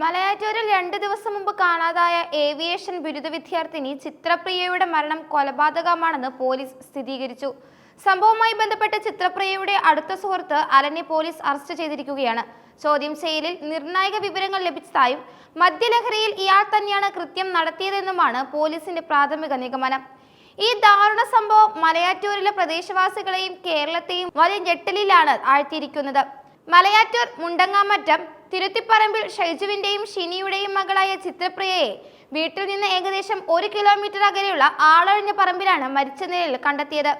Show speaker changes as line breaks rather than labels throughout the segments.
മലയാറ്റൂരിൽ രണ്ട് ദിവസം മുമ്പ് കാണാതായ ഏവിയേഷൻ ബിരുദ വിദ്യാർത്ഥിനി ചിത്രപ്രിയയുടെ മരണം കൊലപാതകമാണെന്ന് പോലീസ് സ്ഥിരീകരിച്ചു. സംഭവവുമായി ബന്ധപ്പെട്ട് ചിത്രപ്രിയയുടെ അടുത്ത സുഹൃത്ത് അലനെ പോലീസ് അറസ്റ്റ് ചെയ്തിരിക്കുകയാണ്. ചോദ്യം ചെയ്യലിൽ നിർണായക വിവരങ്ങൾ ലഭിച്ചതായും മദ്യലഹരിയിൽ ഇയാൾ തന്നെയാണ് കൃത്യം നടത്തിയതെന്നുമാണ് പോലീസിന്റെ പ്രാഥമിക നിഗമനം. ഈ ദാരുണ സംഭവം മലയാറ്റൂരിലെ പ്രദേശവാസികളെയും കേരളത്തെയും വലിയ ഞെട്ടലിലാണ് ആഴ്ത്തിയിരിക്കുന്നത്. മലയാറ്റൂർ മുണ്ടങ്ങാമറ്റം തിരുത്തിപ്പറമ്പിൽ ഷൈജുവിന്റെയും ഷിനിയുടെയും മകളായ ചിത്രപ്രിയയെ വീട്ടിൽ നിന്ന് ഏകദേശം ഒരു കിലോമീറ്റർ അകലെയുള്ള ആളൊഴിഞ്ഞ പറമ്പിലാണ് മരിച്ച നിലയിൽ കണ്ടെത്തിയത്.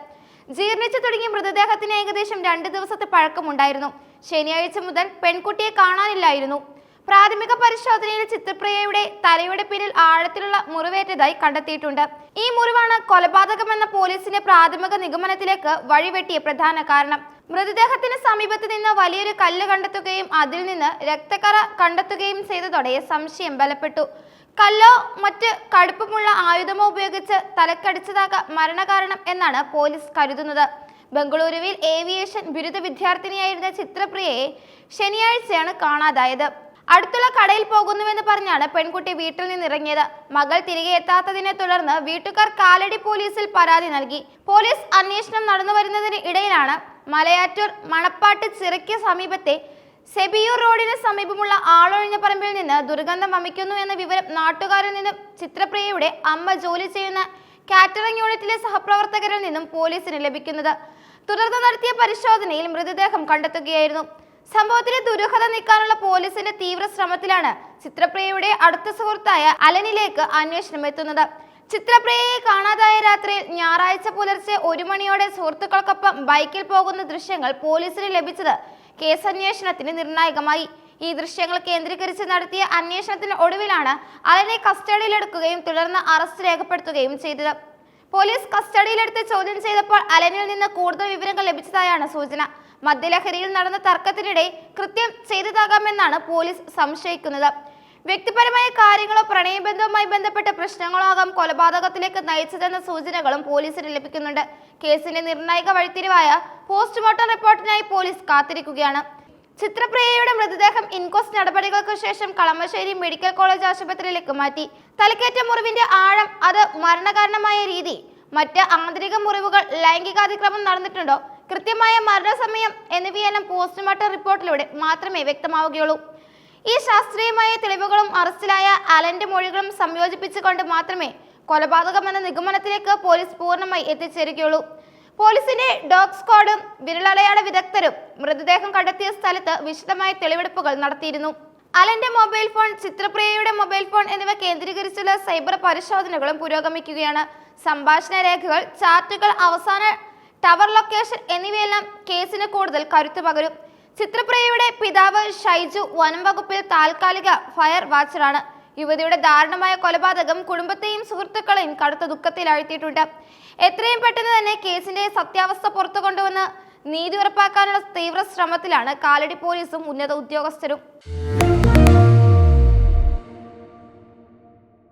ജീർണിച്ചു തുടങ്ങിയ മൃതദേഹത്തിന് ഏകദേശം രണ്ട് ദിവസത്തെ പഴക്കമുണ്ടായിരുന്നു. ശനിയാഴ്ച മുതൽ പെൺകുട്ടിയെ കാണാനില്ലായിരുന്നു. പ്രാഥമിക പരിശോധനയിൽ ചിത്രപ്രിയയുടെ തലയുടെ പിന്നിൽ ആഴത്തിലുള്ള മുറിവേറ്റതായി കണ്ടെത്തിയിട്ടുണ്ട്. ഈ മുറിവാണ് കൊലപാതകമെന്ന പോലീസിന്റെ പ്രാഥമിക നിഗമനത്തിലേക്ക് വഴിവെട്ടിയ പ്രധാന കാരണം. മൃതദേഹത്തിന് സമീപത്ത് നിന്ന് വലിയൊരു കല്ല് കണ്ടെത്തുകയും അതിൽ നിന്ന് രക്തക്കറ കണ്ടെത്തുകയും ചെയ്തതോടെ സംശയം ബലപ്പെട്ടു. കല്ലോ മറ്റ് കടുപ്പമുള്ള ആയുധമോ ഉപയോഗിച്ച് തലക്കടിച്ചതാകാം മരണകാരണം എന്നാണ് പോലീസ് കരുതുന്നത്. ബംഗളൂരുവിൽ ഏവിയേഷൻ ബിരുദ വിദ്യാർത്ഥിനിയായിരുന്ന ചിത്രപ്രിയയെ ശനിയാഴ്ചയാണ് കാണാതായത്. അടുത്തുള്ള കടയിൽ പോകുന്നുവെന്ന് പറഞ്ഞാണ് പെൺകുട്ടി വീട്ടിൽ നിന്ന് ഇറങ്ങിയത് മകൾ തിരികെ എത്താത്തതിനെ തുടർന്ന് വീട്ടുകാർ കാലടി പോലീസിൽ പരാതി നൽകി. പോലീസ് അന്വേഷണം നടന്നു വരുന്നതിന് ഇടയിലാണ് മലയാറ്റൂർ മണപ്പാട്ട് ചിറയ്ക്ക് സമീപത്തെ സെബിയൂർ റോഡിന് സമീപമുള്ള ആളൊഴിഞ്ഞ പറമ്പിൽ നിന്ന് ദുർഗന്ധം വമിക്കുന്നു എന്ന വിവരം നാട്ടുകാരിൽ നിന്നും ചിത്രപ്രിയയുടെ അമ്മ ജോലി ചെയ്യുന്ന കാറ്ററിംഗ് യൂണിറ്റിലെ സഹപ്രവർത്തകരിൽ നിന്നും പോലീസിന് ലഭിക്കുന്നത്. തുടർന്ന് നടത്തിയ പരിശോധനയിൽ മൃതദേഹം കണ്ടെത്തുകയായിരുന്നു. സംഭവത്തിലെ ദുരൂഹത നീക്കാനുള്ള പോലീസിന്റെ തീവ്ര ശ്രമത്തിലാണ് ചിത്രപ്രിയയുടെ അടുത്ത സുഹൃത്തായ അലനിലേക്ക് അന്വേഷണം എത്തുന്നത്. ചിത്രപ്രിയയെ കാണാതായ രാത്രിയിൽ ഞായറാഴ്ച പുലർച്ചെ ഒരു മണിയോടെ സുഹൃത്തുക്കൾക്കൊപ്പം ബൈക്കിൽ പോകുന്ന ദൃശ്യങ്ങൾ പോലീസിന് ലഭിച്ചത് കേസന്വേഷണത്തിന് നിർണായകമായി. ഈ ദൃശ്യങ്ങൾ കേന്ദ്രീകരിച്ച് നടത്തിയ അന്വേഷണത്തിന് ഒടുവിലാണ് അലനെ കസ്റ്റഡിയിലെടുക്കുകയും തുടർന്ന് അറസ്റ്റ് രേഖപ്പെടുത്തുകയും ചെയ്തത്. പോലീസ് കസ്റ്റഡിയിലെടുത്ത് ചോദ്യം ചെയ്തപ്പോൾ അലനിൽ നിന്ന് കൂടുതൽ വിവരങ്ങൾ ലഭിച്ചതായാണ് സൂചന. മദ്യലഹരിയിൽ നടന്ന തർക്കത്തിനിടെ കൃത്യം ചെയ്തതാകാമെന്നാണ് പോലീസ് സംശയിക്കുന്നത്. വ്യക്തിപരമായ കാര്യങ്ങളോ പ്രണയബന്ധവുമായി ബന്ധപ്പെട്ട പ്രശ്നങ്ങളോ ആകാം കൊലപാതകത്തിലേക്ക് നയിച്ചതെന്ന സൂചനകളും പോലീസിന് ലഭിക്കുന്നുണ്ട്. കേസിന്റെ നിർണായക വഴിത്തിരിവായ പോസ്റ്റ്മോർട്ടം റിപ്പോർട്ടിനായി പോലീസ് കാത്തിരിക്കുകയാണ്. ചിത്രപ്രിയയുടെ മൃതദേഹം ഇൻക്വസ്റ്റ് നടപടികൾക്ക് ശേഷം കളമശ്ശേരി മെഡിക്കൽ കോളേജ് ആശുപത്രിയിലേക്ക് മാറ്റി. തലക്കേറ്റ മുറിവിന്റെ ആഴം അത് മരണകാരണമായ രീതി. മറ്റ് ആന്തരിക മുറിവുകൾ ലൈംഗികാതിക്രമം നടന്നിട്ടുണ്ടോ? കൃത്യമായ മരണസമയം എന്നിവയെല്ലാം പോസ്റ്റ്മോർട്ടം റിപ്പോർട്ടിലൂടെ മാത്രമേ വ്യക്തമാവുകയുള്ളൂ. ഈ ശാസ്ത്രീയമായ തെളിവുകളും അറസ്റ്റിലായ അലന്റെ മൊഴികളും സംയോജിപ്പിച്ചുകൊണ്ട് മാത്രമേ കൊലപാതകമെന്ന നിഗമനത്തിലേക്ക് പോലീസ് പൂർണമായി എത്തിച്ചേരുകയുള്ളൂ. പോലീസിന്റെ ഡോഗ് സ്ക്വാഡും വിരലടയാള വിദഗ്ധരും മൃതദേഹം കണ്ടെത്തിയ സ്ഥലത്ത് വിശദമായ തെളിവെടുപ്പുകൾ നടത്തിയിരുന്നു. അലന്റെ മൊബൈൽ ഫോൺ ചിത്രപ്രിയയുടെ മൊബൈൽ ഫോൺ എന്നിവ കേന്ദ്രീകരിച്ചുള്ള സൈബർ പരിശോധനകളും പുരോഗമിക്കുകയാണ്. സംഭാഷണ രേഖകൾ ചാറ്റുകൾ അവസാന ടവർ ലൊക്കേഷൻ എന്നിവയെല്ലാം കേസിന് കൂടുതൽ കരുത്തു പകരും. ചിത്രപ്രിയയുടെ പിതാവ് ഷൈജു വനം വകുപ്പിൽ താൽക്കാലിക ഫയർ വാച്ചറാണ് യുവതിയുടെ ദാരുണമായ കൊലപാതകം കുടുംബത്തെയും സുഹൃത്തുക്കളെയും കടുത്ത ദുഃഖത്തിലാഴ്ത്തിയിട്ടുണ്ട്. എത്രയും പെട്ടെന്ന് തന്നെ കേസിന്റെ സത്യാവസ്ഥ പുറത്തു കൊണ്ടുവന്ന് നീതി ഉറപ്പാക്കാനുള്ള തീവ്ര ശ്രമത്തിലാണ് കാലടി പോലീസും ഉന്നത ഉദ്യോഗസ്ഥരും.